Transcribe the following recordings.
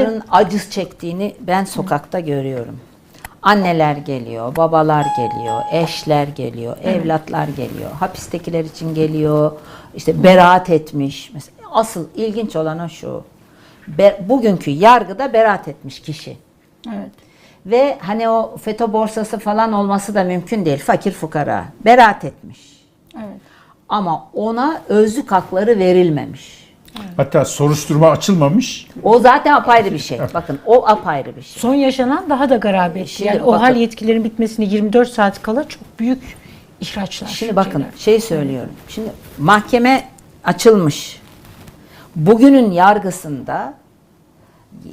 İnsanların acı çektiğini ben sokakta görüyorum. Anneler geliyor, babalar geliyor, eşler geliyor, evlatlar geliyor. Hapistekiler için geliyor. İşte beraat etmiş. Mesela asıl ilginç olan o şu. Be- bugünkü yargıda beraat etmiş kişi. Evet. Ve hani o FETÖ borsası falan olması da mümkün değil. Fakir fukara. Beraat etmiş. Evet. Ama ona özlük hakları verilmemiş. Hatta soruşturma açılmamış. O zaten apayrı bir şey. Bakın o apayrı bir şey. Son yaşanan daha da garabet. Şimdi Yani o bakın- hal yetkilerin bitmesine 24 saat kala çok büyük ihraçlar. Şimdi bakın şey söylüyorum. Şimdi mahkeme açılmış. Bugünün yargısında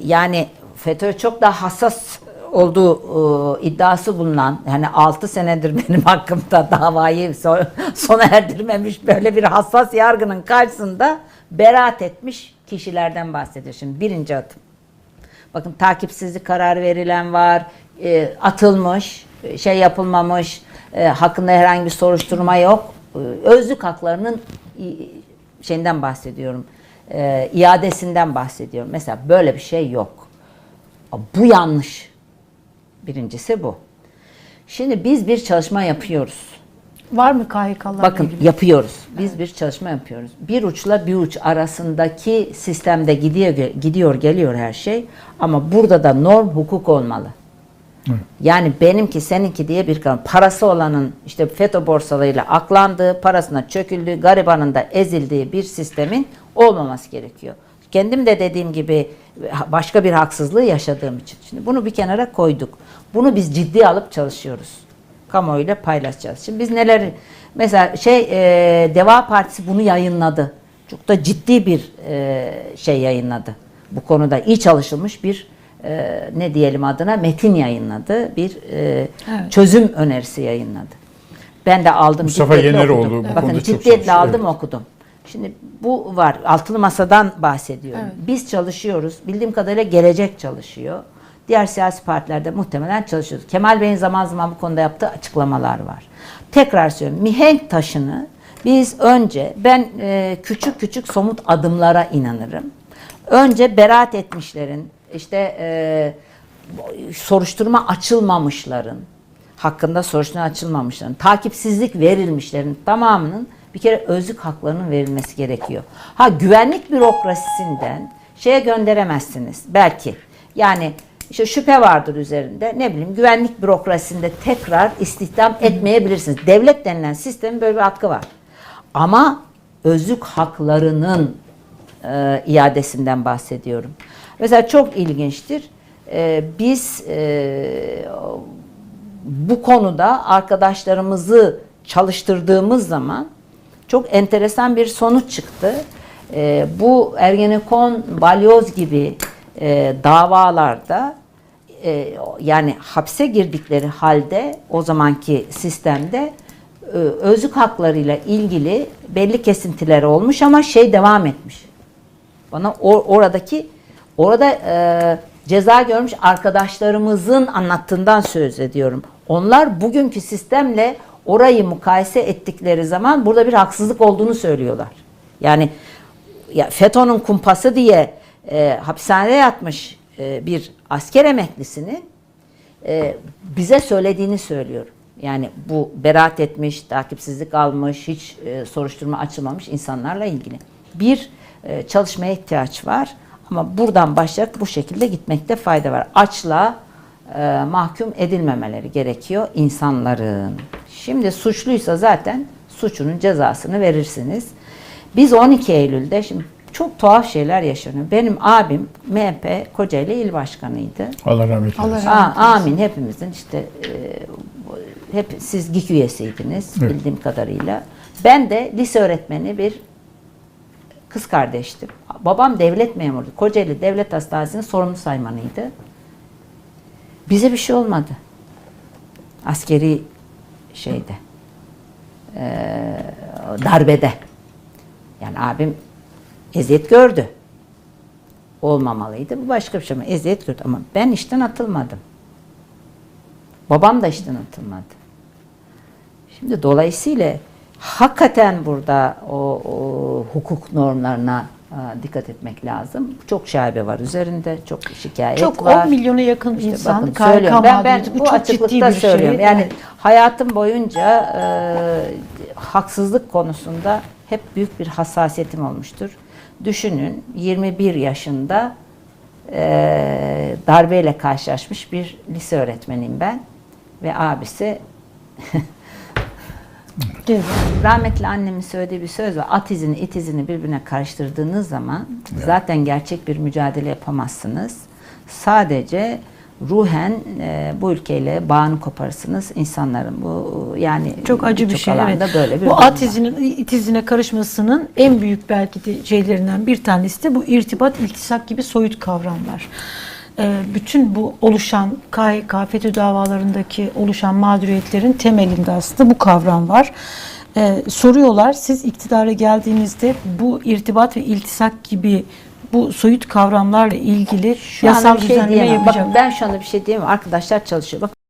yani FETÖ çok daha hassas olduğu e, iddiası bulunan yani 6 senedir benim hakkımda davayı so- sona erdirmemiş böyle bir hassas yargının karşısında beraat etmiş kişilerden bahsediyor. Şimdi birinci adım. Bakın takipsizlik kararı verilen var, e, atılmış, şey yapılmamış, e, hakkında herhangi bir soruşturma yok. E, özlük haklarının şeyinden bahsediyorum, e, iadesinden bahsediyorum. Mesela böyle bir şey yok. Bu yanlış. Birincisi bu. Şimdi biz bir çalışma yapıyoruz. Var mı KHK'larla Bakın ilgili? yapıyoruz. Biz bir çalışma yapıyoruz. Bir uçla bir uç arasındaki sistemde gidiyor gidiyor geliyor her şey ama burada da norm hukuk olmalı. Yani benimki seninki diye bir kanun. Parası olanın işte FETÖ borsalarıyla aklandığı, parasına çöküldüğü, garibanın da ezildiği bir sistemin olmaması gerekiyor. Kendim de dediğim gibi başka bir haksızlığı yaşadığım için. Şimdi bunu bir kenara koyduk. Bunu biz ciddiye alıp çalışıyoruz kamuoyuyla paylaşacağız. Şimdi biz neler mesela şey e, Deva Partisi bunu yayınladı. Çok da ciddi bir e, şey yayınladı. Bu konuda iyi çalışılmış bir e, ne diyelim adına metin yayınladı. Bir e, Evet. çözüm önerisi yayınladı. Ben de aldım. Mustafa Yeneroğlu okudum. bu Bakın ciddiyetle aldım evet. okudum. Şimdi bu var. Altılı Masa'dan bahsediyorum. Evet. Biz çalışıyoruz. Bildiğim kadarıyla Gelecek çalışıyor. Diğer siyasi partilerde muhtemelen çalışıyoruz. Kemal Bey'in zaman zaman bu konuda yaptığı açıklamalar var. Tekrar söylüyorum. Mihenk taşını biz önce ben e, küçük küçük somut adımlara inanırım. Önce beraat etmişlerin işte e, soruşturma açılmamışların hakkında soruşturma açılmamışların, takipsizlik verilmişlerin tamamının bir kere özlük haklarının verilmesi gerekiyor. Ha güvenlik bürokrasisinden şeye gönderemezsiniz belki. Yani işte şüphe vardır üzerinde. Ne bileyim güvenlik bürokrasisinde tekrar istihdam etmeyebilirsiniz. Devlet denilen sistemin böyle bir hakkı var. Ama özlük haklarının e, iadesinden bahsediyorum. Mesela çok ilginçtir. E, biz e, bu konuda arkadaşlarımızı çalıştırdığımız zaman çok enteresan bir sonuç çıktı. E, bu Ergenekon, Balyoz gibi e, davalarda e, yani hapse girdikleri halde o zamanki sistemde e, özlük haklarıyla ilgili belli kesintiler olmuş ama şey devam etmiş. Bana or- oradaki orada e, ceza görmüş arkadaşlarımızın anlattığından söz ediyorum. Onlar bugünkü sistemle orayı mukayese ettikleri zaman burada bir haksızlık olduğunu söylüyorlar. Yani ya FETÖ'nün kumpası diye e, hapishanede yatmış e, bir asker emeklisinin e, bize söylediğini söylüyorum. Yani bu beraat etmiş, takipsizlik almış, hiç e, soruşturma açılmamış insanlarla ilgili. Bir e, çalışmaya ihtiyaç var ama buradan başlayarak bu şekilde gitmekte fayda var. Açlığa e, mahkum edilmemeleri gerekiyor insanların. Şimdi suçluysa zaten suçunun cezasını verirsiniz. Biz 12 Eylül'de şimdi çok tuhaf şeyler yaşanıyor. Benim abim MHP Kocaeli İl Başkanıydı. Allah rahmet eylesin. Aa, amin hepimizin işte e, hep siz GİK üyesiydiniz Evet. bildiğim kadarıyla. Ben de lise öğretmeni bir kız kardeştim. Babam devlet memuru. Kocaeli Devlet Hastanesi'nin sorumlu saymanıydı. Bize bir şey olmadı. Askeri şeyde. e, darbede. Yani abim eziyet gördü. Olmamalıydı. Bu başka bir şey ama eziyet gördü. Ama ben işten atılmadım. Babam da işten atılmadı. Şimdi dolayısıyla hakikaten burada o, o hukuk normlarına dikkat etmek lazım. Çok şaibe var üzerinde, çok şikayet Çok var. 10 milyona yakın İşte insan bakın söylüyorum. Ben, ben mağduriyeti. bu, çok açıklıkta bir söylüyorum. şey. Yani hayatım boyunca e, haksızlık konusunda hep büyük bir hassasiyetim olmuştur. Düşünün 21 yaşında e, darbeyle karşılaşmış bir lise öğretmeniyim ben ve abisi Evet. Rahmetli annemin söylediği bir söz var. At izini, it izini birbirine karıştırdığınız zaman zaten gerçek bir mücadele yapamazsınız. Sadece ruhen e, bu ülkeyle bağını koparırsınız. İnsanların bu yani Çok acı bir şey. Evet. böyle bir bu at izinin it izine karışmasının en büyük belki de şeylerinden bir tanesi de bu irtibat, iltisak gibi soyut kavramlar. Ee, bütün bu oluşan KHK, FETÖ davalarındaki oluşan mağduriyetlerin temelinde aslında bu kavram var. Ee, soruyorlar siz iktidara geldiğinizde bu irtibat ve iltisak gibi bu soyut kavramlarla ilgili Şu yasal şey düzenleme yapacak. Bakın ben şu anda bir şey diyemem. Arkadaşlar çalışıyor. Bak